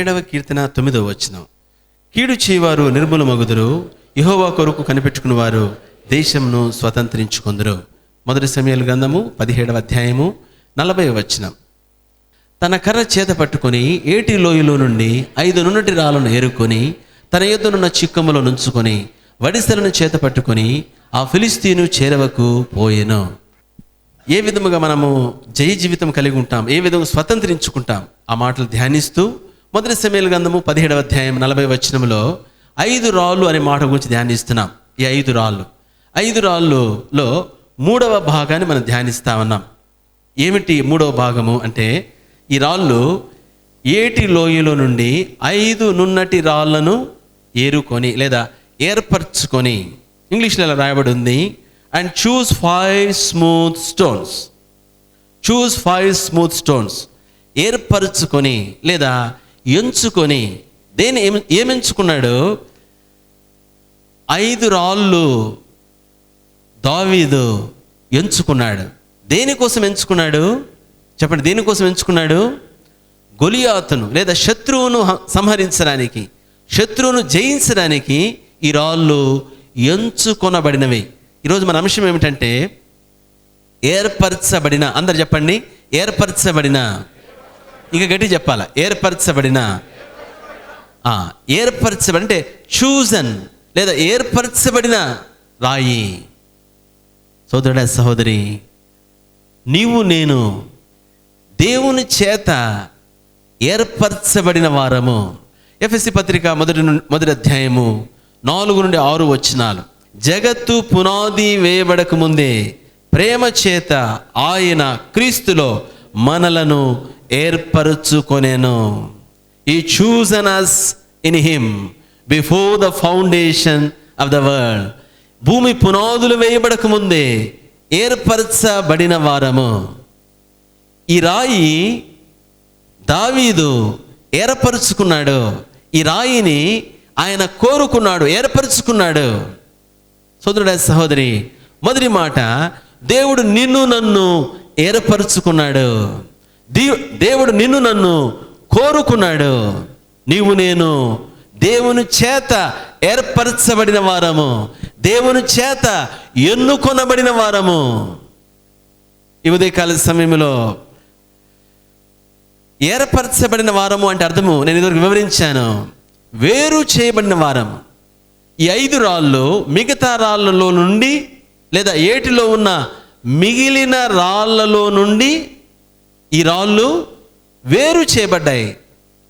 ఏడవ కీర్తన తొమ్మిదవ వచనం. కీడు చేయవారు నిర్మూల మగుదురు యహోవా కొరకు కనిపెట్టుకున్న వారు దేశంను స్వతంత్రించుకుందరు. మొదటి సమయాల గ్రంథము పదిహేడవ అధ్యాయము నలభై వచనం. తన కర్ర చేత పట్టుకొని ఏటి లోయలో నుండి ఐదు నున్నటి రాళ్ళను ఏరుకొని తన యొద్దనున్న చిక్కములో నుంచుకొని వడిసెలను చేత పట్టుకొని ఆ ఫిలిస్తీను చేరవకు పోయెను. ఏ విధముగా మనము జయ జీవితం కలిగి ఉంటాం ఏ విధంగా స్వతంత్రించుకుంటాం ఆ మాటలు ధ్యానిస్తూ మొదటి సమయాల గ్రంథము పదిహేడవ అధ్యాయం నలభై వచనంలో ఐదు రాళ్ళు అనే మాట గురించి ధ్యానిస్తున్నాం. ఈ ఐదు రాళ్ళు. ఐదు రాళ్ళులో మూడవ భాగాన్ని మనం ధ్యానిస్తా ఉన్నాం. ఏమిటి మూడవ భాగము అంటే ఈ రాళ్ళు ఏటి లోయలో నుండి ఐదు నున్నటి రాళ్ళను ఏరుకొని లేదా ఏర్పరచుకొని ఇంగ్లీష్లో ఇలా రాయబడి ఉంది and choose five smooth stones choose five smooth stones ఏర్పరచుకొని లేదా ఎంచుకొని దేని ఏం ఏమెంచుకున్నాడు? ఐదు రాళ్ళు దావీదు ఎంచుకున్నాడు. దేనికోసం ఎంచుకున్నాడు? చెప్పండి దేనికోసం ఎంచుకున్నాడు? గొలియాతును లేదా శత్రువును సంహరించడానికి శత్రువును జయించడానికి ఈ రాళ్ళు ఎంచుకొనబడినవి. ఈరోజు మన అంశం ఏమిటంటే ఏర్పరచబడిన అందరు చెప్పండి ఏర్పరచబడిన ఇంకా గట్టి చెప్పాలా? ఏర్పరచబడిన ఏర్పరచబడి అంటే చూజన్ లేదా ఏర్పరచబడిన రాయి. సోదరుడ సహోదరి నీవు నేను దేవుని చేత ఏర్పరచబడిన వారము. ఎఫ్ఎస్సి పత్రిక మొదటి మొదటి అధ్యాయము నాలుగు నుండి ఆరు వచ్చినాలు జగత్తు పునాది వేయబడక ముందే ప్రేమ చేత ఆయన క్రీస్తులో మనలను ఏర్పరచుకొనేను. ఈ chosen us in him before the foundation of the world భూమి పునాదులు వేయబడక ముందే ఏర్పరచబడిన వారము. ఈ రాయి దావీదు ఏర్పరుచుకున్నాడు. ఈ రాయిని ఆయన కోరుకున్నాడు ఏర్పరచుకున్నాడు. సోదరుడ సహోదరి మొదటి మాట దేవుడు నిన్ను నన్ను ఏర్పరచుకున్నాడు. దేవుడు నిన్ను నన్ను కోరుకున్నాడు. నీవు నేను దేవుని చేత ఏర్పరచబడిన వారము. దేవుని చేత ఎన్నుకొనబడిన వారము. ఈ ఉదయకాల సమయంలో ఏర్పరచబడిన వారము అంటే అర్థము నేను ఇదివరకు వివరించాను. వేరు చేయబడిన వారం ఈ ఐదు రాళ్ళు మిగతా రాళ్ళలో నుండి లేదా ఏటిలో ఉన్న మిగిలిన రాళ్ళలో నుండి ఈ రాళ్ళు వేరు చేయబడ్డాయి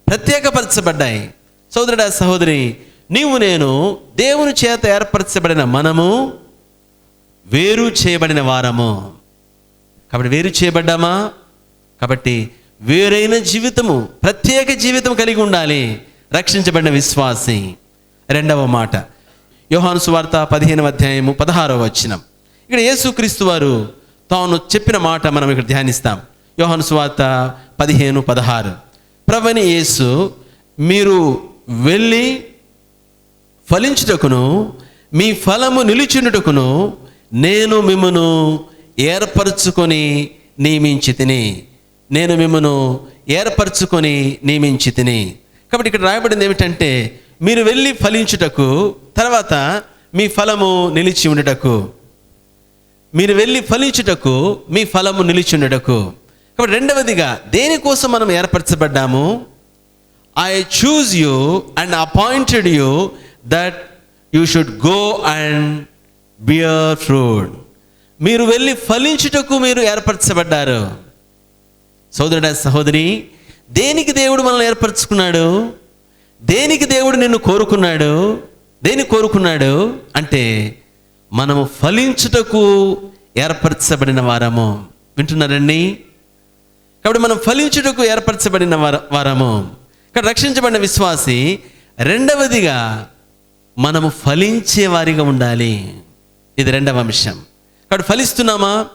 ప్రత్యేకపరచబడ్డాయి. సోదరుడా సహోదరి నీవు నేను దేవుని చేత ఏర్పరచబడిన మనము వేరు చేయబడిన వారము. కాబట్టి వేరు చేయబడ్డామా? కాబట్టి వేరైన జీవితము ప్రత్యేక జీవితం కలిగి ఉండాలి. రక్షించబడిన విశ్వాసి. రెండవ మాట. యోహాను సువార్త పదిహేనవ అధ్యాయము పదహారవ వచ్చినం ఇక్కడ యేసుక్రీస్తు వారు తాను చెప్పిన మాట మనం ఇక్కడ ధ్యానిస్తాం. యోహాను సువార్త పదిహేను పదహారు. ప్రవని యేసు మీరు వెళ్ళి ఫలించుటకును మీ ఫలము నిలిచినటకును నేను మిమ్మను ఏర్పరచుకొని నియమించి తిని. నేను మిమ్మను ఏర్పరచుకొని నియమించి తిని. కాబట్టి ఇక్కడ రాయబడింది ఏమిటంటే మీరు వెళ్ళి ఫలించుటకు తర్వాత మీ ఫలము నిలిచి ఉండుటకు మీరు వెళ్ళి ఫలించుటకు మీ ఫలము నిలిచి ఉండటకు కాబట్టి రెండవదిగా దేనికోసం మనం ఏర్పరచబడ్డాము? I choose you and appointed you that you should go and bear fruit మీరు వెళ్ళి ఫలించుటకు మీరు ఏర్పరచబడ్డారు. సోదరుడ సహోదరి దేనికి దేవుడు మనల్ని ఏర్పరచుకున్నాడు? దేనికి దేవుడు నిన్ను కోరుకున్నాడు? దేని కోరుకున్నాడు? అంటే మనము ఫలించుటకు ఏర్పరచబడిన వారము. వింటున్నారండి? కాబట్టి మనం ఫలించుటకు ఏర్పరచబడిన వర వరము. ఇక్కడ రక్షించబడిన విశ్వాసి రెండవదిగా మనము ఫలించే వారిగా ఉండాలి. ఇది రెండవ అంశం. కాబట్టి ఫలిస్తున్నామా?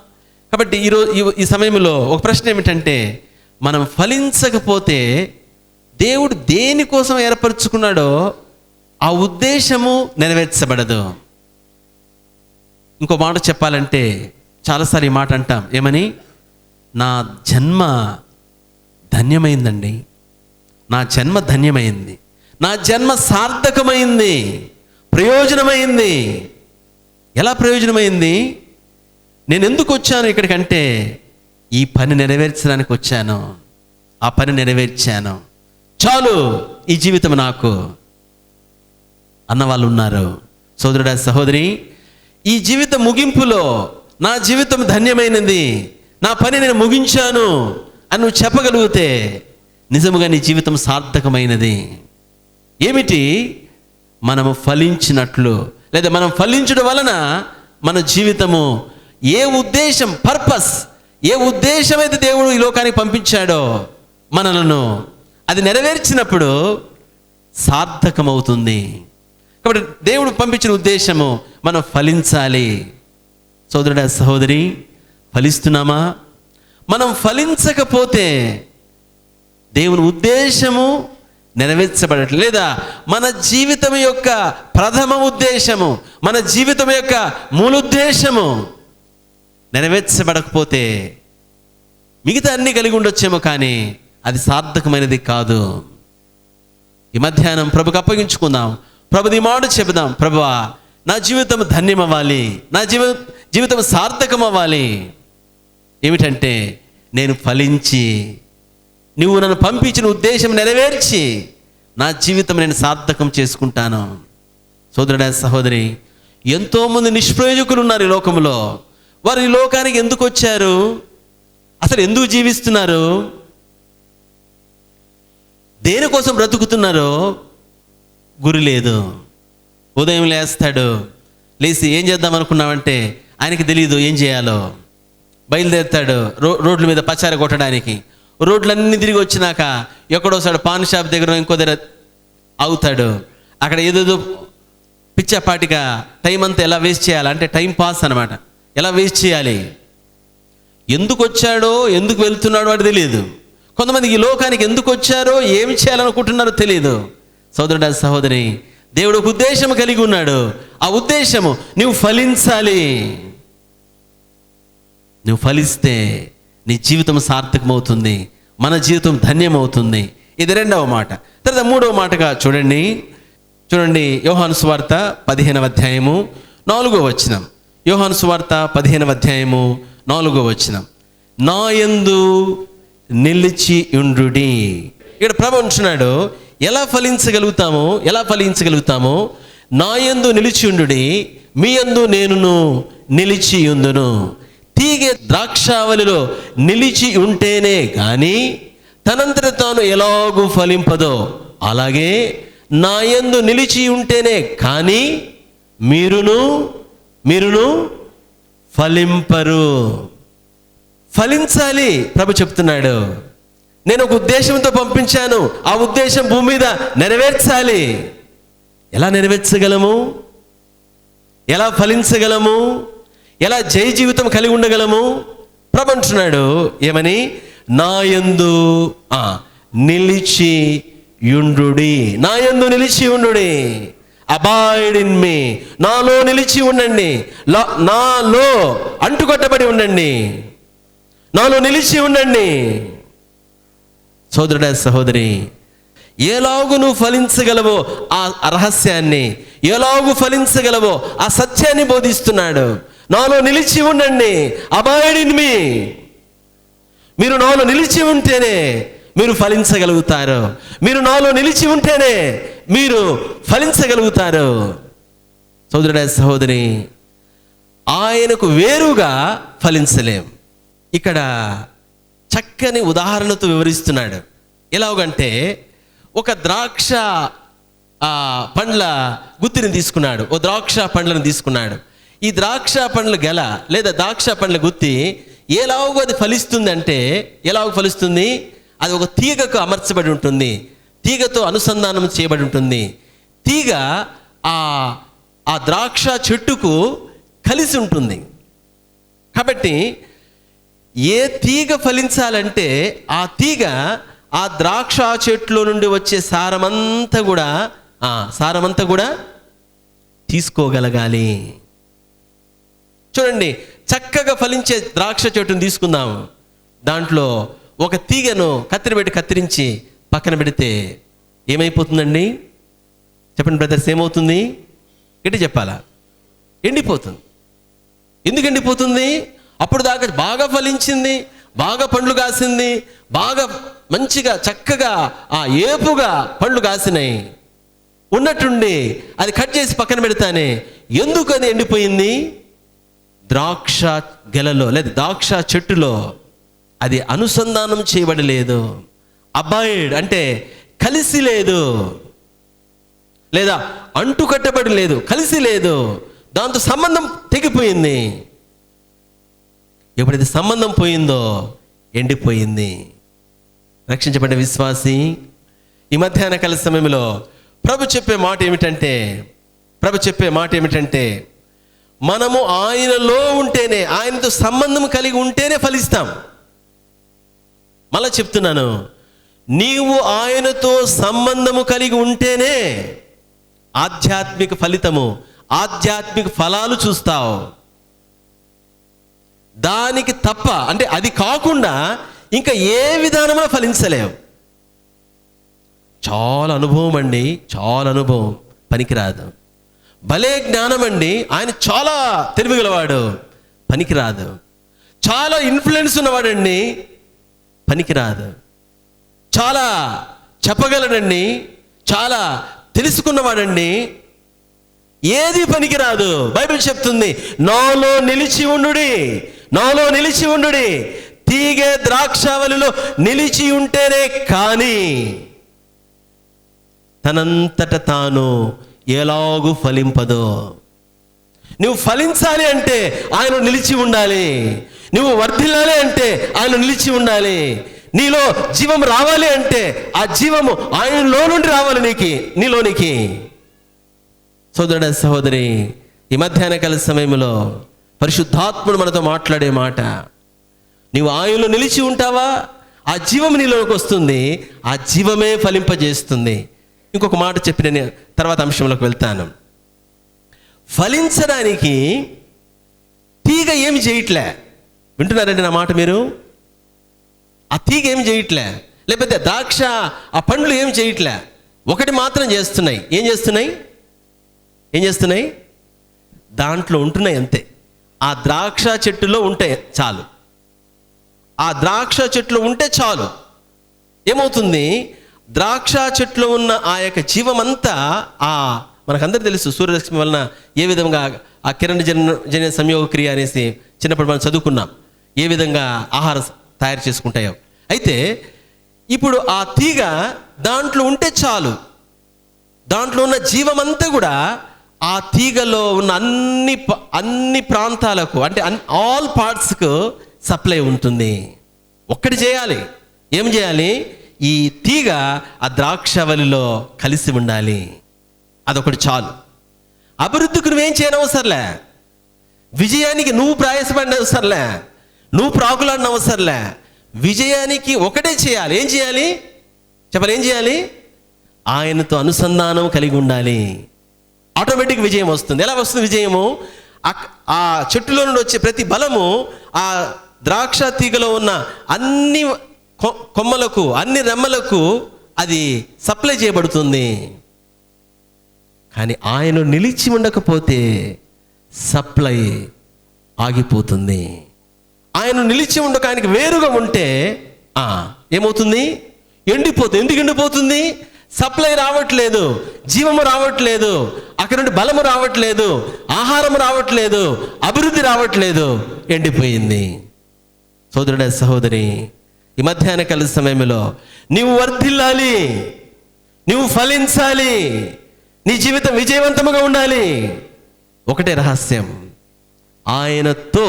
కాబట్టి ఈరోజు ఈ సమయంలో ఒక ప్రశ్న ఏమిటంటే మనం ఫలించకపోతే దేవుడు దేనికోసం ఏర్పరచుకున్నాడో ఆ ఉద్దేశము నెరవేర్చబడదు. ఇంకో మాట చెప్పాలంటే చాలాసార్లు ఈ మాట అంటాం. ఏమని? నా జన్మ ధన్యమైందండి. నా జన్మ ధన్యమైంది. నా జన్మ సార్థకమైంది. ప్రయోజనమైంది. ఎలా ప్రయోజనమైంది? నేను ఎందుకు వచ్చాను ఇక్కడికంటే ఈ పని నెరవేర్చడానికి వచ్చాను. ఆ పని నెరవేర్చాను. చాలు ఈ జీవితం నాకు. అన్న వాళ్ళు ఉన్నారు. సోదరుడా సహోదరి ఈ జీవిత ముగింపులో నా జీవితం ధన్యమైనది. నా పని నేను ముగించాను అని నువ్వు చెప్పగలిగితే నిజముగా నీ జీవితం సార్థకమైనది. ఏమిటి? మనము ఫలించినట్లు. లేదా మనం ఫలించడం వలన మన జీవితము ఏ ఉద్దేశం పర్పస్ ఏ ఉద్దేశం అయితే దేవుడు ఈ లోకానికి పంపించాడో మనలను అది నెరవేర్చినప్పుడు సార్థకమవుతుంది. కాబట్టి దేవుడు పంపించిన ఉద్దేశము మనం ఫలించాలి. సోదరుడా సహోదరి ఫలిస్తున్నామా? మనం ఫలించకపోతే దేవుని ఉద్దేశము నెరవేర్చబడట్లేదు. లేదా మన జీవితం యొక్క ప్రథమ ఉద్దేశము మన జీవితం యొక్క మూలుద్దేశము నెరవేర్చబడకపోతే మిగతా అన్ని కలిగి ఉండొచ్చేమో కానీ అది సార్థకమైనది కాదు. ఈ మధ్యాహ్నం ప్రభుకు అప్పగించుకుందాం. ప్రభు మాట చెబుదాం. ప్రభువా నా జీవితం ధన్యమవ్వాలి. నా జీవ జీవితం సార్థకం అవ్వాలి ఏమిటంటే నేను ఫలించి నువ్వు నన్ను పంపించిన ఉద్దేశం నెరవేర్చి నా జీవితం నేను సార్థకం చేసుకుంటాను. సోదరుడా సహోదరి ఎంతోమంది నిష్ప్రయోజకులు ఉన్నారు ఈ లోకంలో. వారు ఈ లోకానికి ఎందుకు వచ్చారు? అసలు ఎందుకు జీవిస్తున్నారు? దేనికోసం బ్రతుకుతున్నారో గురి లేదు. ఉదయం లేస్తాడు లేచి ఏం చేద్దాం అనుకున్నామంటే ఆయనకి తెలియదు ఏం చేయాలో. బయలుదేరుతాడు రో రోడ్ల మీద పచార కొట్టడానికి. రోడ్లన్నీ తిరిగి వచ్చినాక ఎక్కడోసాడు పాన్ షాప్ దగ్గర ఇంకో దగ్గర అవుతాడు అక్కడ ఏదేదో పిచ్చపాటిగా టైం అంతా ఎలా వేస్ట్ చేయాలి? అంటే టైం పాస్ అనమాట ఎలా వేస్ట్ చేయాలి? ఎందుకు వచ్చాడో ఎందుకు వెళ్తున్నాడో అని తెలియదు. కొంతమంది ఈ లోకానికి ఎందుకు వచ్చారో ఏం చేయాలనుకుంటున్నారో తెలియదు. సోదరుడు సహోదరి దేవుడు ఒక ఉద్దేశం కలిగి ఉన్నాడు. ఆ ఉద్దేశము నువ్వు ఫలించాలి. నువ్వు ఫలిస్తే నీ జీవితం సార్థకమవుతుంది మన జీవితం ధన్యమవుతుంది. ఇది రెండవ మాట. తర్వాత మూడవ మాటగా చూడండి. చూడండి యోహాను స్వార్త పదిహేనవ అధ్యాయము నాలుగో వచనం. యోహాను స్వార్త పదిహేనవ అధ్యాయము నాలుగో వచనం. నా యందు నిలిచి ఉండుడి. ఇక్కడ ప్రభు ఉంటున్నాడు ఎలా ఫలించగలుగుతామో ఎలా ఫలించగలుగుతామో నా యందు నిలిచి ఉండుడి మీ యందు నేనును నిలిచి ఉందును తీగ ద్రాక్షావళిలో నిలిచి ఉంటేనే కానీ తనంతట తాను ఎలాగూ ఫలింపదో అలాగే నా యందు నిలిచి ఉంటేనే కానీ మీరును మీరును ఫలింపరు. ఫలించాలి ప్రభు చెప్తున్నాడు. నేను ఒక ఉద్దేశంతో పంపించాను. ఆ ఉద్దేశం భూమి మీద నెరవేర్చాలి. ఎలా నెరవేర్చగలము? ఎలా ఫలించగలము? ఎలా జయ జీవితం కలిగి ఉండగలము? ప్రభంటున్నాడు ఏమని? నా యందు ఆ, నిలిచి యుండుడి నా యందు నిలిచి ఉండుడి. అబాయిడ్ ఇన్ మీ నాలో నిలిచి ఉండండి. లా- నాలో అంటుకొట్టబడి ఉండండి. నాలో నిలిచి ఉండండి. సోదరుడా సహోదరి ఎలాగు నువ్వు ఫలించగలవో ఆ రహస్యాన్ని? ఎలాగు ఫలించగలవో ఆ సత్యాన్ని బోధిస్తున్నాడు. నాలో నిలిచి ఉండండి అబాయిడ్ మీ మీరు నాలో నిలిచి ఉంటేనే మీరు ఫలించగలుగుతారు. మీరు నాలో నిలిచి ఉంటేనే మీరు ఫలించగలుగుతారు. సోదరుడ సహోదరి ఆయనకు వేరుగా ఫలించలేం. ఇక్కడ చక్కని ఉదాహరణతో వివరిస్తున్నాడు. ఎలాగంటే ఒక ద్రాక్ష ఆ, పండ్ల గుత్తిని తీసుకున్నాడు. ఓ ద్రాక్ష పండ్లను తీసుకున్నాడు. ఈ ద్రాక్ష పండ్ల గెల లేదా ద్రాక్ష పండ్ల గుత్తి ఎలాగో అది ఫలిస్తుంది అంటే ఎలాగో ఫలిస్తుంది? అది ఒక తీగకు అమర్చబడి ఉంటుంది. తీగతో అనుసంధానం చేయబడి ఉంటుంది. తీగ ఆ ఆ ద్రాక్ష చెట్టుకు కలిసి ఉంటుంది. కాబట్టి ఏ తీగ ఫలించాలంటే ఆ తీగ ఆ ద్రాక్ష చెట్లో నుండి వచ్చే సారమంతా కూడా సారమంతా కూడా తీసుకోగలగాలి. చూడండి చక్కగా ఫలించే ద్రాక్ష చెట్టును తీసుకుందాం. దాంట్లో ఒక తీగను కత్తిరి పెట్టి కత్తిరించి పక్కన పెడితే ఏమైపోతుందండి? చెప్పండి బ్రదర్స్ ఏమవుతుంది? గట్టి చెప్పాలా? ఎండిపోతుంది. ఎందుకు ఎండిపోతుంది? అప్పుడు దాకా బాగా ఫలించింది బాగా పండ్లు కాసింది బాగా మంచిగా చక్కగా ఆ ఏపుగా పండ్లు కాసినాయి. ఉన్నట్టుండి అది కట్ చేసి పక్కన పెడతానే ఎందుకు అది ఎండిపోయింది? ద్రాక్ష గెలలో లేదా ద్రాక్ష చెట్టులో అది అనుసంధానం చేయబడలేదు. అబాయిడ్ అంటే కలిసి లేదు. లేదా అంటు కట్టబడి లేదు కలిసి లేదు. దాంతో సంబంధం తెగిపోయింది. ఎప్పుడైతే సంబంధం పోయిందో ఎండిపోయింది. రక్షించబడిన విశ్వాసి ఈ మధ్యాహ్న కాల సమయంలో ప్రభు చెప్పే మాట ఏమిటంటే ప్రభు చెప్పే మాట ఏమిటంటే మనము ఆయనలో ఉంటేనే ఆయనతో సంబంధం కలిగి ఉంటేనే ఫలిస్తాం. మళ్ళా చెప్తున్నాను నీవు ఆయనతో సంబంధము కలిగి ఉంటేనే ఆధ్యాత్మిక ఫలితము ఆధ్యాత్మిక ఫలాలు చూస్తావు. దానికి తప్ప అంటే అది కాకుండా ఇంకా ఏ విధానంలో ఫలించలేవు. చాలా అనుభవం అండి చాలా అనుభవం పనికిరాదు. భలే జ్ఞానం అండి ఆయన చాలా తెలివిగలవాడు. పనికిరాదు. చాలా ఇన్ఫ్లుయెన్స్ ఉన్నవాడండి. పనికిరాదు. చాలా చెప్పగలడండి. చాలా తెలుసుకున్నవాడండి. ఏది పనికిరాదు? బైబిల్ చెప్తుంది నాలో నిలిచి ఉండుడి. నాలో నిలిచి ఉండుడి. తీగే ద్రాక్షావళిలో నిలిచి ఉంటేనే కానీ తనంతట తాను ఎలాగూ ఫలింపదో? నువ్వు ఫలించాలి అంటే ఆయన నిలిచి ఉండాలి. నువ్వు వర్ధిల్లాలి అంటే ఆయన నిలిచి ఉండాలి. నీలో జీవం రావాలి అంటే ఆ జీవము ఆయనలో నుండి రావాలి నీకి నీలోనికి సోదరుడ సహోదరి ఈ మధ్యాహ్న కాల సమయంలో పరిశుద్ధాత్ముడు మనతో మాట్లాడే మాట నీవు ఆయనలో నిలిచి ఉంటావా? ఆ జీవం నీలోకి వస్తుంది ఆ జీవమే ఫలింపజేస్తుంది. ఇంకొక మాట చెప్పి నేను తర్వాత అంశంలోకి వెళ్తాను. ఫలించడానికి తీగ ఏమి చేయట్లే వింటున్నారండి నా మాట మీరు? ఆ తీగ ఏమి చేయట్లే లేకపోతే ద్రాక్ష ఆ పండ్లు ఏమి చేయట్లే ఒకటి మాత్రం చేస్తున్నాయి ఏం చేస్తున్నాయి ఏం చేస్తున్నాయి దాంట్లో ఉంటున్నాయి అంతే. ఆ ద్రాక్ష చెట్టులో ఉంటే చాలు. ఆ ద్రాక్ష చెట్లు ఉంటే చాలు. ఏమవుతుంది? ద్రాక్ష చెట్లో ఉన్న ఆ యొక్క జీవమంతా ఆ మనకందరూ తెలుసు సూర్యరశ్మి వలన ఏ విధంగా ఆ కిరణ జన జన సంయోగ క్రియ అనేసి చిన్నప్పుడు మనం చదువుకున్నాం. ఏ విధంగా ఆహారం తయారు చేసుకుంటాయో. అయితే ఇప్పుడు ఆ తీగ దాంట్లో ఉంటే చాలు. దాంట్లో ఉన్న జీవమంతా కూడా ఆ తీగలో ఉన్న అన్ని అన్ని ప్రాంతాలకు అంటే ఆల్ పార్ట్స్కు సప్లై ఉంటుంది. ఒక్కటి చేయాలి. ఏం చేయాలి? ఈ తీగ ఆ ద్రాక్షవలిలో కలిసి ఉండాలి. అదొకటి చాలు. అభివృద్ధికి నువ్వేం చేయనవసరలే విజయానికి నువ్వు ప్రయాసపడిన అవసరంలే నువ్వు ప్రాకులాడిన అవసరంలే విజయానికి ఒకటే చేయాలి. ఏం చేయాలి? చెప్పాలి ఏం చేయాలి? ఆయనతో అనుసంధానం కలిగి ఉండాలి. ఆటోమేటిక్ విజయం వస్తుంది. ఎలా వస్తుంది విజయము? ఆ చెట్టులో నుండి వచ్చే ప్రతి బలము ఆ ద్రాక్ష తీగలో ఉన్న అన్ని కొమ్మలకు అన్ని రెమ్మలకు అది సప్లై చేయబడుతుంది. కానీ ఆయన నిలిచి ఉండకపోతే సప్లై ఆగిపోతుంది. ఆయన నిలిచి ఉండక ఆయనకి వేరుగా ఉంటే ఆ, ఏమవుతుంది? ఎండిపోతుంది. ఎందుకు ఎండిపోతుంది? సప్లై రావట్లేదు. జీవము రావట్లేదు. అక్కడ నుండి బలము రావట్లేదు. ఆహారం రావట్లేదు. అభివృద్ధి రావట్లేదు. ఎండిపోయింది. సోదరుడ సహోదరి ఈ మధ్యాహ్న కలిసి సమయంలో నీవు వర్ధిల్లాలి నువ్వు ఫలించాలి నీ జీవితం విజయవంతముగా ఉండాలి. ఒకటే రహస్యం ఆయనతో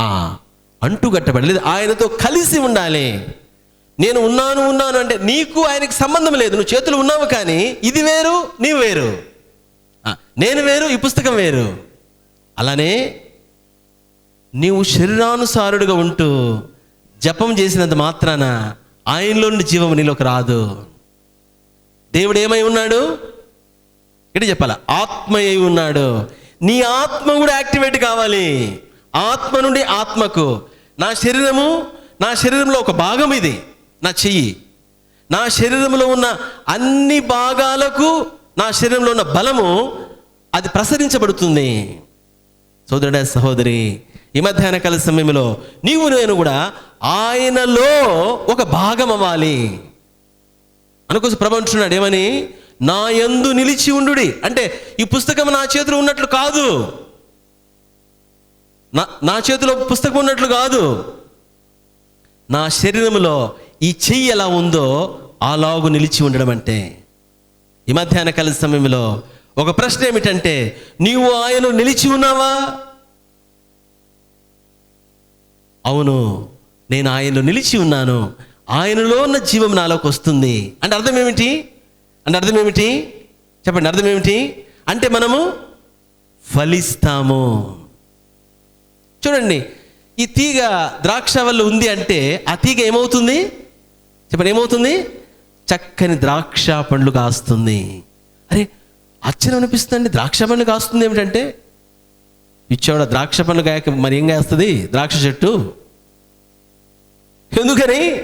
ఆ అంటుగట్టబడి లేదు ఆయనతో కలిసి ఉండాలి. నేను ఉన్నాను ఉన్నాను అంటే నీకు ఆయనకి సంబంధం లేదు నువ్వు చేతులు ఉన్నావు కానీ ఇది వేరు నీవు వేరు. నేను వేరు ఈ పుస్తకం వేరు. అలానే నీవు శరీరానుసారుడుగా ఉంటూ జపం చేసినంత మాత్రాన ఆయనలో నుండి జీవం నీలోకి రాదు. దేవుడు ఏమై ఉన్నాడు? ఇక్కడ చెప్పాల ఆత్మ అయి ఉన్నాడు. నీ ఆత్మ కూడా యాక్టివేట్ కావాలి. ఆత్మ నుండి ఆత్మకు. నా శరీరము నా శరీరంలో ఒక భాగం ఇది నా చెయ్యి. నా శరీరంలో ఉన్న అన్ని భాగాలకు నా శరీరంలో ఉన్న బలము అది ప్రసరించబడుతుంది. సోదరుడ సహోదరి ఈ మధ్యాహ్న కాల సమయంలో నీవు నేను కూడా ఆయనలో ఒక భాగం అవ్వాలి. అనుకోసం ప్రభు ఏమని? నా యందు నిలిచి ఉండుడి. అంటే ఈ పుస్తకం నా చేతిలో ఉన్నట్లు కాదు. నా నా చేతిలో పుస్తకం ఉన్నట్లు కాదు. నా శరీరంలో ఈ చెయ్యి ఎలా ఉందో అలాగు నిలిచి ఉండడం అంటే. ఈ మధ్యాహ్న కాల సమయంలో ఒక ప్రశ్న ఏమిటంటే నీవు ఆయన నిలిచి ఉన్నావా? అవును నేను ఆయనలో నిలిచి ఉన్నాను. ఆయనలో ఉన్న జీవం నాలోకి వస్తుంది. అంటే అర్థం ఏమిటి? అంటే అర్థం ఏమిటి? చెప్పండి అర్థం ఏమిటి? అంటే మనము ఫలిస్తాము. చూడండి ఈ తీగ ద్రాక్ష వల్ల ఉంది అంటే ఆ తీగ ఏమవుతుంది? చెప్పండి ఏమవుతుంది? చక్కని ద్రాక్ష పండ్లు కాస్తుంది. అరే ఆశ్చర్యం అనిపిస్తుంది ద్రాక్ష పండ్లు కాస్తుంది ఏమిటంటే? ఇచ్చేవాడ ద్రాక్ష పండ్లు కాయక మరి ఏం కాస్తుంది ద్రాక్ష చెట్టు. ఎందుకని?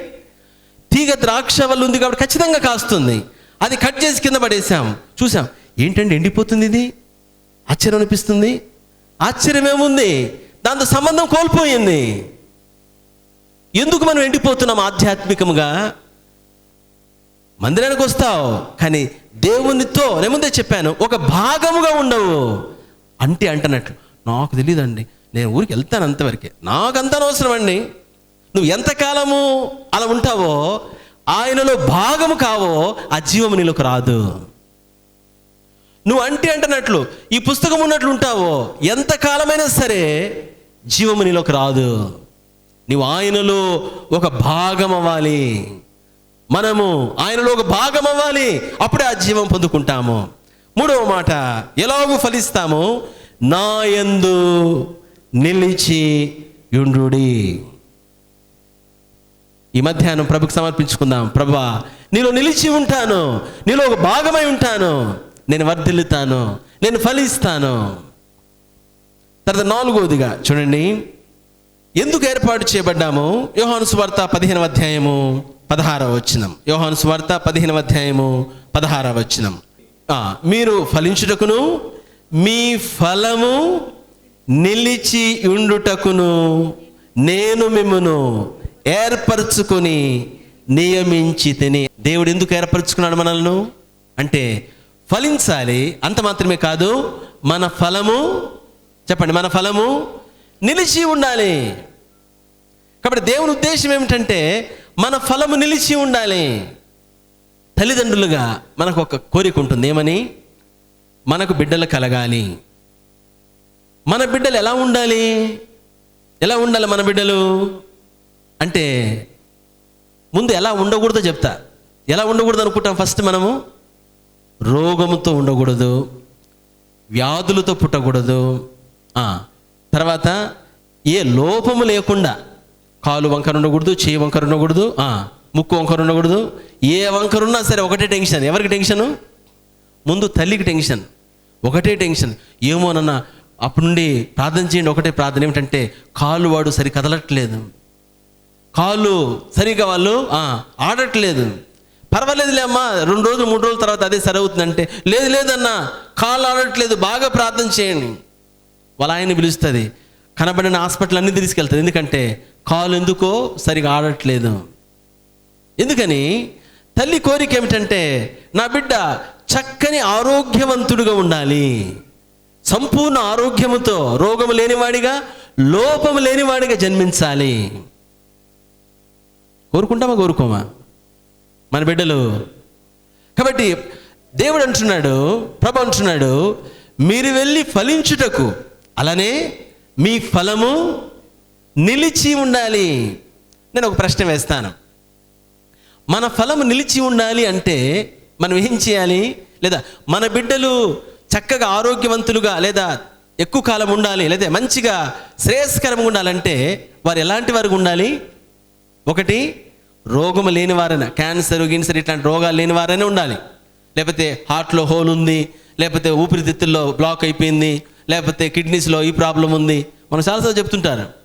తీగ ద్రాక్ష వల్ల ఉంది కాబట్టి ఖచ్చితంగా కాస్తుంది. అది కట్ చేసి కింద పడేసాం. చూసాం. ఏంటంటే ఎండిపోతుంది ఇది? ఆశ్చర్యం అనిపిస్తుంది. ఆశ్చర్యం ఏముంది? దాంతో సంబంధం కోల్పోయింది. ఎందుకు మనం ఎండిపోతున్నాం ఆధ్యాత్మికంగా మందిరానికి వస్తావు. కానీ దేవునితో నేను ముందే చెప్పాను ఒక భాగముగా ఉండవు. అంటే అంటున్నట్లు నాకు తెలియదండి నేను ఊరికి వెళ్తాను అంతవరకే. నాకు అంత అండి నువ్వు ఎంతకాలము అలా ఉంటావో ఆయనలో భాగము కావో ఆ జీవము నీలోకి రాదు. నువ్వు అంటే అంటున్నట్లు ఈ పుస్తకం ఉన్నట్లు ఉంటావో ఎంతకాలమైనా సరే జీవము నీలోకి రాదు. నువ్వు ఆయనలో ఒక భాగం అవ్వాలి మనము ఆయనలో ఒక భాగం అవ్వాలి. అప్పుడే ఆ జీవం పొందుకుంటాము. మూడవ మాట ఎలాగూ ఫలిస్తాము? నా ఎందు నిలిచి యుండ్రుడి ఈ మధ్యాహ్నం ప్రభుకు సమర్పించుకుందాం. ప్రభా నీలో నిలిచి ఉంటాను. నీలో ఒక భాగమై ఉంటాను. నేను వర్ధిల్లుతాను. నేను ఫలిస్తాను. తర్వాత నాలుగవదిగా చూడండి. ఎందుకు ఏర్పాటు చేయబడ్డాము? యోహాను సువార్త పదిహేనవ అధ్యాయము. పదహారవ వచనం. యోహాను స్వార్త పదిహేనవ అధ్యాయము పదహారవ వచనం. మీరు ఫలించుటకును మీ ఫలము నిలిచి ఉండుటకును నేను మిమ్మను ఏర్పరచుకొని నియమించి తిని దేవుడు ఎందుకు ఏర్పరచుకున్నాడు మనల్ని? అంటే ఫలించాలి అంత మాత్రమే కాదు మన ఫలము చెప్పండి మన ఫలము నిలిచి ఉండాలి. కాబట్టి దేవుని ఉద్దేశం ఏమిటంటే మన ఫలము నిలిచి ఉండాలి. తల్లిదండ్రులుగా మనకు ఒక కోరిక ఉంటుంది. ఏమని? మనకు బిడ్డలు కలగాలి. మన బిడ్డలు ఎలా ఉండాలి? ఎలా ఉండాలి మన బిడ్డలు? అంటే ముందు ఎలా ఉండకూడదో చెప్తా. ఎలా ఉండకూడదు అనుకుంటాం ఫస్ట్ మనము? రోగముతో ఉండకూడదు. వ్యాధులతో పుట్టకూడదు. తర్వాత ఏ లోపము లేకుండా కాలు వంకర ఉండకూడదు చేయి వంకర ఉండకూడదు ముక్కు వంకర ఉండకూడదు. ఏ వంకర ఉన్నా సరే ఒకటే టెన్షన్. ఎవరికి టెన్షను? ముందు తల్లికి టెన్షన్. ఒకటే టెన్షన్. ఏమోనన్నా అప్పటి నుండి ప్రార్థన చేయండి ఒకటే ప్రార్థన. ఏమిటంటే కాలు వాడు సరి కదలట్లేదు. కాళ్ళు సరిగా వాళ్ళు ఆడట్లేదు. పర్వాలేదులే అమ్మా రెండు రోజులు మూడు రోజుల తర్వాత అదే సరి లేదు లేదన్నా కాళ్ళు ఆడట్లేదు బాగా ప్రార్థన చేయండి. వాళ్ళ ఆయన పిలుస్తుంది. కనబడిన హాస్పిటల్ అన్నీ తీసుకెళ్తుంది. ఎందుకంటే కాలు ఎందుకో సరిగా ఆడట్లేదు. ఎందుకని? తల్లి కోరిక ఏమిటంటే నా బిడ్డ చక్కని ఆరోగ్యవంతుడుగా ఉండాలి. సంపూర్ణ ఆరోగ్యముతో రోగము లేనివాడిగా లోపము లేనివాడిగా జన్మించాలి. కోరుకుంటామా కోరుకోమా? మన బిడ్డలు. కాబట్టి దేవుడు అంటున్నాడు ప్రభు అంటున్నాడు మీరు వెళ్ళి ఫలించుటకు అలానే మీ ఫలము నిలిచి ఉండాలి. నేను ఒక ప్రశ్న వేస్తాను. మన ఫలం నిలిచి ఉండాలి అంటే మనం ఏం చేయాలి? లేదా మన బిడ్డలు చక్కగా ఆరోగ్యవంతులుగా లేదా ఎక్కువ కాలం ఉండాలి లేదా మంచిగా శ్రేయస్కరంగా ఉండాలంటే వారు ఎలాంటి వారు ఉండాలి? ఒకటి రోగము లేని వారైనా క్యాన్సర్ గిన్సర్ ఇట్లాంటి రోగాలు లేని వారైనా ఉండాలి. లేకపోతే హార్ట్లో హోల్ ఉంది లేకపోతే ఊపిరితిత్తుల్లో బ్లాక్ అయిపోయింది లేకపోతే కిడ్నీస్లో ఈ ప్రాబ్లం ఉంది. మనం చాలాసార్లు చెప్తుంటారు.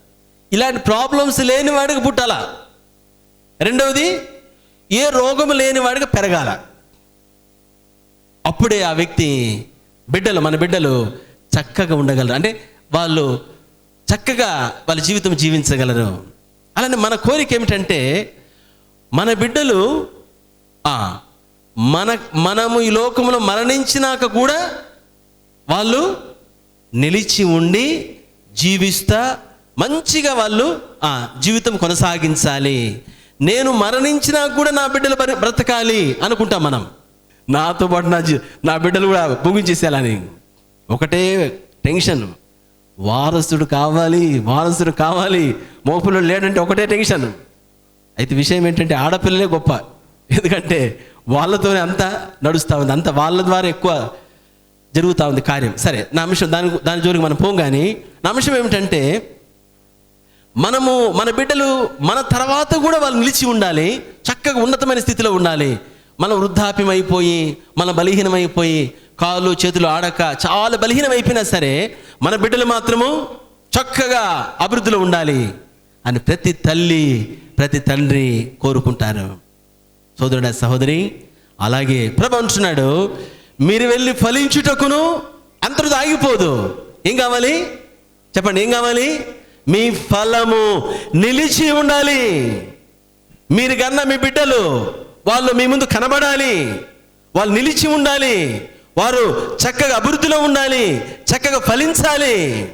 ఇలాంటి ప్రాబ్లమ్స్ లేని వాడికి పుట్టాలా. రెండవది ఏ రోగము లేని వాడికి పెరగాల. అప్పుడే ఆ వ్యక్తి బిడ్డలు మన బిడ్డలు చక్కగా ఉండగలరు. అంటే వాళ్ళు చక్కగా వాళ్ళ జీవితం జీవించగలరు. అలానే మన కోరిక ఏమిటంటే మన బిడ్డలు మన మనము ఈ లోకంలో మరణించినాక కూడా వాళ్ళు నిలిచి ఉండి జీవిస్తా మంచిగా వాళ్ళు ఆ, జీవితం కొనసాగించాలి. నేను మరణించినా కూడా నా బిడ్డలు బ్రతకాలి అనుకుంటాం మనం. నాతో పాటు నా నా బిడ్డలు కూడా ముగించేసేయాలని ఒకటే టెన్షన్. వారసుడు కావాలి వారసుడు కావాలి. మోపులు లేడంటే ఒకటే టెన్షన్. అయితే విషయం ఏంటంటే ఆడపిల్లలే గొప్ప. ఎందుకంటే వాళ్ళతోనే అంతా నడుస్తూ ఉంది. అంత వాళ్ళ ద్వారా ఎక్కువ జరుగుతూ ఉంది కార్యం. సరే నా అంశం దాని దాని జోలికి మనం పోం కానీ నా అంశం ఏమిటంటే మనము మన బిడ్డలు మన తర్వాత కూడా వాళ్ళు నిలిచి ఉండాలి చక్కగా ఉన్నతమైన స్థితిలో ఉండాలి. మన వృద్ధాప్యం అయిపోయి మన బలహీనమైపోయి కాళ్ళు చేతులు ఆడక చాలా బలహీనమైపోయినా సరే మన బిడ్డలు మాత్రము చక్కగా అభివృద్ధిలో ఉండాలి అని ప్రతి తల్లి ప్రతి తండ్రి కోరుకుంటారు. సోదరుడ సహోదరి అలాగే ప్రభు అంటున్నాడు మీరు వెళ్ళి ఫలించుటకును అంతటితో ఆగిపోదు. ఏం కావాలి? చెప్పండి ఏం కావాలి? మీ ఫలము నిలిచి ఉండాలి. మీరు కన్నా మీ బిడ్డలు వాళ్ళు మీ ముందు కనబడాలి. వాళ్ళు నిలిచి ఉండాలి. వారు చక్కగా అభివృద్ధిలో ఉండాలి. చక్కగా ఫలించాలి.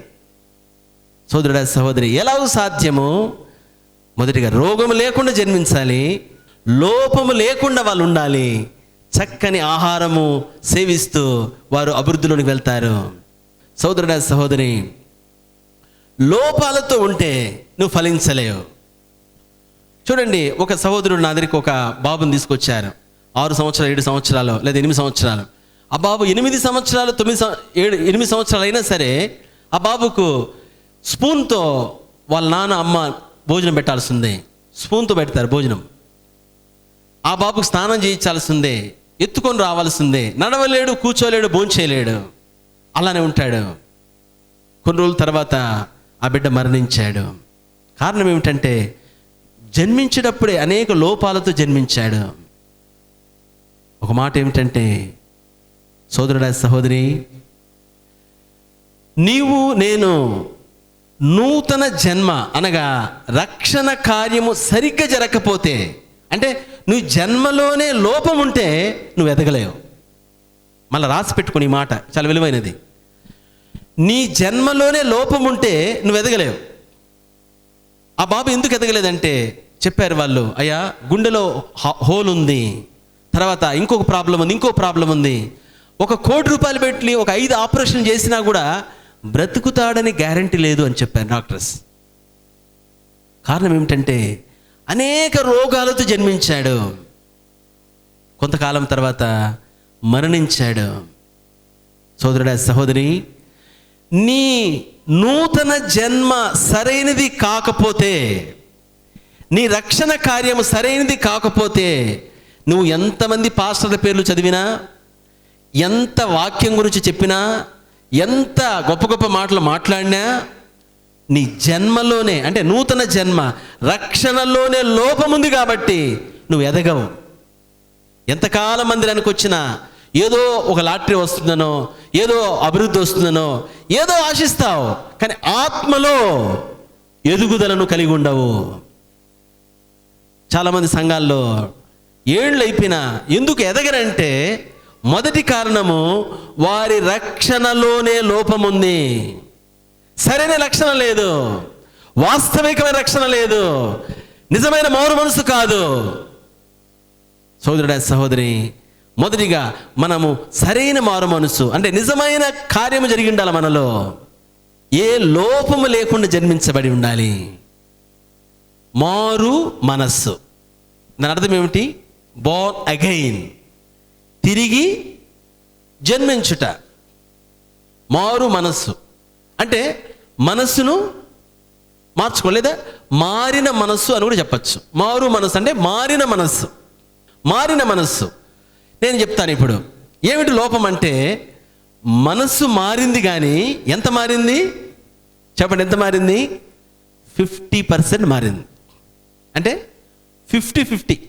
సోదరుడ సహోదరి ఎలా సాధ్యము? మొదటిగా రోగము లేకుండా జన్మించాలి. లోపము లేకుండా వాళ్ళు ఉండాలి. చక్కని ఆహారము సేవిస్తూ వారు అభివృద్ధిలోనికి వెళ్తారు. సోదరుడ సహోదరి లోపాలతో ఉంటే నువ్వు ఫలించలేవు. చూడండి ఒక సహోదరుడు నా దగ్గరికి ఒక బాబుని తీసుకొచ్చారు. ఆరు సంవత్సరాలు ఏడు సంవత్సరాలు లేదా ఎనిమిది సంవత్సరాలు. ఆ బాబు ఎనిమిది సంవత్సరాలు తొమ్మిది ఏడు ఎనిమిది సంవత్సరాలు అయినా సరే ఆ బాబుకు స్పూన్తో వాళ్ళ నాన్న అమ్మ భోజనం పెట్టాల్సిందే. స్పూన్తో పెడతారు భోజనం. ఆ బాబుకు స్నానం చేయించాల్సిందే. ఎత్తుకొని రావాల్సిందే. నడవలేడు కూర్చోలేడు భోంచేయలేడు. అలానే ఉంటాడు. కొన్ని రోజుల తర్వాత ఆ బిడ్డ మరణించాడు. కారణం ఏమిటంటే జన్మించేటప్పుడే అనేక లోపాలతో జన్మించాడు. ఒక మాట ఏమిటంటే సోదరుడా సహోదరి నీవు నేను నూతన జన్మ అనగా రక్షణ కార్యము సరిగ్గా జరగకపోతే అంటే నువ్వు జన్మలోనే లోపం ఉంటే నువ్వు ఎదగలేవు. మళ్ళీ రాసి పెట్టుకుని ఈ మాట చాలా విలువైనది. నీ జన్మలోనే లోపం ఉంటే నువ్వు ఎదగలేవు. ఆ బాబు ఎందుకు ఎదగలేదంటే చెప్పారు వాళ్ళు అయ్యా గుండెలో హోల్ ఉంది తర్వాత ఇంకొక ప్రాబ్లం ఉంది ఇంకో ప్రాబ్లం ఉంది. ఒక కోటి రూపాయలు పెట్టి ఒక ఐదు ఆపరేషన్ చేసినా కూడా బ్రతుకుతాడని గ్యారంటీ లేదు అని చెప్పారు డాక్టర్స్. కారణం ఏమిటంటే అనేక రోగాలతో జన్మించాడు. కొంతకాలం తర్వాత మరణించాడు. సోదరుడా సహోదరి నీ నూతన జన్మ సరైనది కాకపోతే నీ రక్షణ కార్యము సరైనది కాకపోతే నువ్వు ఎంతమంది పాస్టర్ల పేర్లు చదివినా ఎంత వాక్యం గురించి చెప్పినా ఎంత గొప్ప గొప్ప మాటలు మాట్లాడినా నీ జన్మలోనే అంటే నూతన జన్మ రక్షణలోనే లోపముంది కాబట్టి నువ్వు ఎదగవు. ఎంతకాలం మందిరానికి వచ్చినా ఏదో ఒక లాటరీ వస్తుందనో ఏదో అభివృద్ధి వస్తుందనో ఏదో ఆశిస్తావు కానీ ఆత్మలో ఎదుగుదలను కలిగి ఉండవు. చాలామంది సంఘాల్లో ఏళ్ళు అయిపోయినా ఎందుకు ఎదగరంటే మొదటి కారణము వారి రక్షణలోనే లోపముంది సరైన రక్షణ లేదు. వాస్తవికమైన రక్షణ లేదు. నిజమైన మౌన మనసు కాదు. సోదరుడ సహోదరి మొదటిగా మనము సరైన మారు మనసు అంటే నిజమైన కార్యము జరిగి ఉండాలి మనలో. ఏ లోపము లేకుండా జన్మించబడి ఉండాలి. మారు మనస్సు. దాని అర్థం ఏమిటి? బోర్న్ అగైన్ తిరిగి జన్మించుట. మారు మనస్సు. అంటే మనస్సును మార్చుకోలేదా మారిన మనస్సు అని కూడా చెప్పచ్చు. మారు మనస్సు అంటే మారిన మనస్సు. మారిన మనస్సు. నేను చెప్తాను ఇప్పుడు. ఏమిటి లోపం అంటే మనస్సు మారింది కానీ ఎంత మారింది? చెప్పండి ఎంత మారింది? ఫిఫ్టీ పర్సెంట్ మారింది. అంటే ఫిఫ్టీ ఫిఫ్టీ.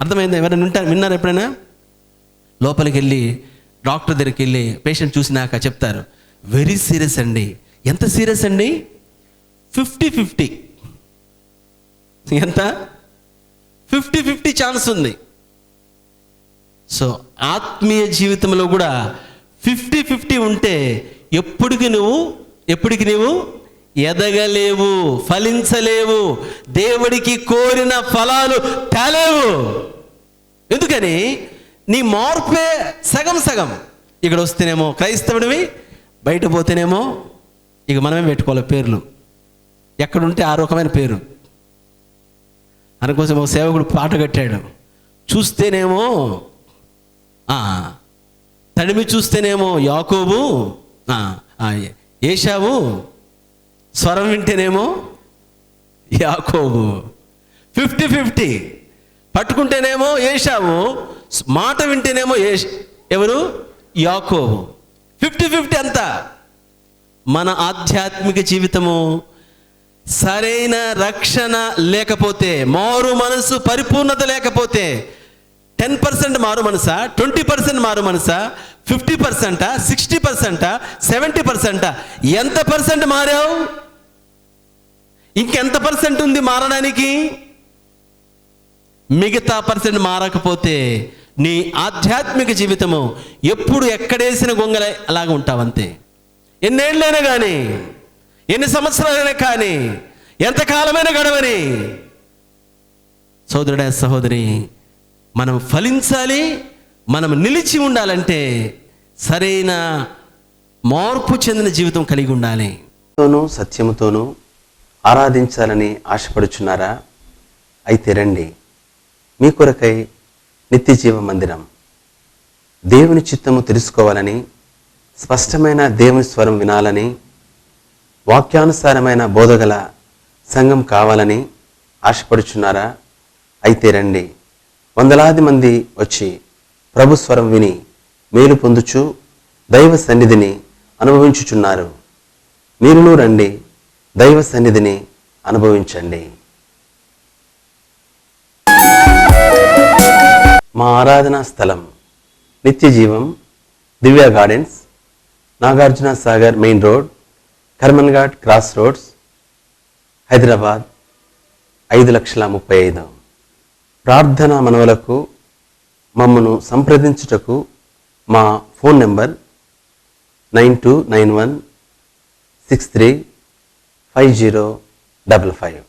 అర్థమైందా? ఎవరైనా వింటారు విన్నారు ఎప్పుడైనా? లోపలికి వెళ్ళి డాక్టర్ దగ్గరికి వెళ్ళి పేషెంట్ చూసినాక చెప్తారు వెరీ సీరియస్ అండి. ఎంత సీరియస్ అండి? Fifty fifty. ఎంత? ఫిఫ్టీ ఫిఫ్టీ ఛాన్స్ ఉంది. సో ఆత్మీయ జీవితంలో కూడా ఫిఫ్టీ ఫిఫ్టీ ఉంటే ఎప్పటికి నువ్వు ఎప్పటికి నువ్వు ఎదగలేవు ఫలించలేవు దేవుడికి కోరిన ఫలాలు తేలేవు. ఎందుకని? నీ మార్పే సగం సగం. ఇక్కడ వస్తేనేమో క్రైస్తవుడివి బయట పోతేనేమో ఇక మనమే పెట్టుకోవాలి పేర్లు. ఎక్కడుంటే ఆ రకమైన పేరు. అందుకోసం ఒక సేవకుడు పాట కట్టాడు. చూస్తేనేమో తడిమి చూస్తేనేమో యాకోబు ఏషావు స్వరం వింటేనేమో యాకోబు. Fifty fifty. పట్టుకుంటేనేమో ఏషావు మాట వింటేనేమో ఏష్ ఎవరు? యాకోబు. ఫిఫ్టీ ఫిఫ్టీ అంతా. మన ఆధ్యాత్మిక జీవితము సరైన రక్షణ లేకపోతే మారు మనసు పరిపూర్ణత లేకపోతే టెన్ పర్సెంట్ మారు మనసా? ట్వంటీ పర్సెంట్ మారు మనసా? ఫిఫ్టీ పర్సెంటా సిక్స్టీ పర్సెంటా సెవెంటీ పర్సెంటా ఎంత పర్సెంట్ మారావు? ఇంకెంత పర్సెంట్ ఉంది మారడానికి? మిగతా పర్సెంట్ మారకపోతే నీ ఆధ్యాత్మిక జీవితము ఎప్పుడు ఎక్కడేసిన గొంగల అలాగా ఉంటావంతే. ఎన్నేళ్ళైనా కానీ ఎన్ని సంవత్సరాలైనా కానీ ఎంతకాలమైనా గడవని సోదరుడే సహోదరి మనం ఫలించాలి మనం నిలిచి ఉండాలంటే సరైన మార్పు చెందిన జీవితం కలిగి ఉండాలి. తోనూ సత్యముతోనూ ఆరాధించాలని ఆశపడుచున్నారా? అయితే రండి మీ కొరకై నిత్య జీవ మందిరం. దేవుని చిత్తము తెలుసుకోవాలని స్పష్టమైన దేవుని స్వరం వినాలని వాక్యానుసారమైన బోధగల సంఘం కావాలని ఆశపడుచున్నారా? అయితే రండి వందలాది మంది వచ్చి ప్రభుస్వరం విని మేలు పొందుచు దైవ సన్నిధిని అనుభవించుచున్నారు. మీరును రండి దైవ సన్నిధిని అనుభవించండి. మా ఆరాధనా స్థలం నిత్యజీవం Divya gardens Nagarjuna Sagar main road Karmanghat cross roads Hyderabad ఐదు లక్షల ముప్పై ఐదు. ప్రార్థన మనవలకు మమ్మను సంప్రదించుటకు మా phone number nine two nine one six three five zero double five.